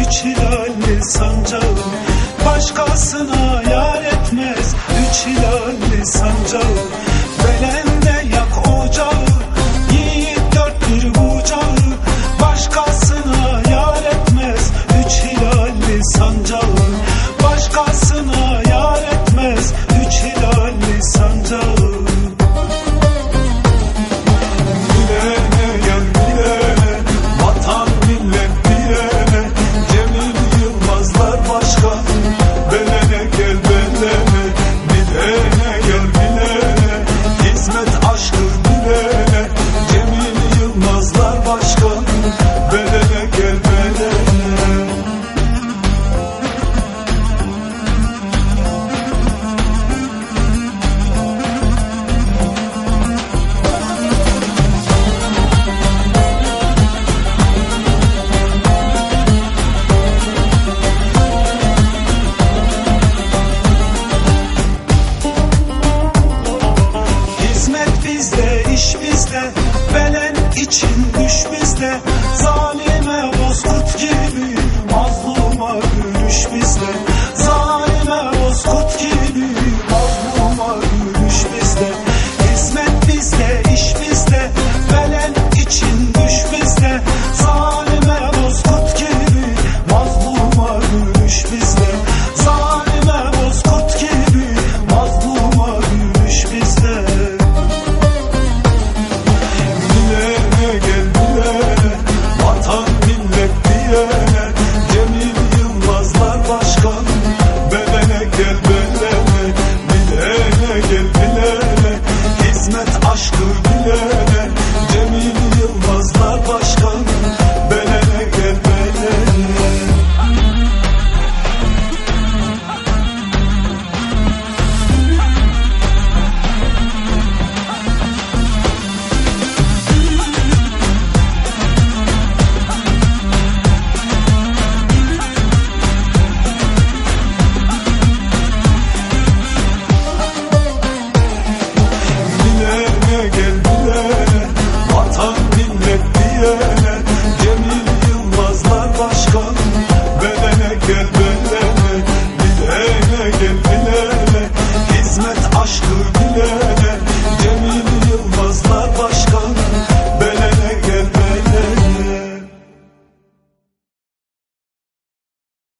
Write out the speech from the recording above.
üç hilalli sancağım Başkasına yar etmez. Üç hilalli sancağım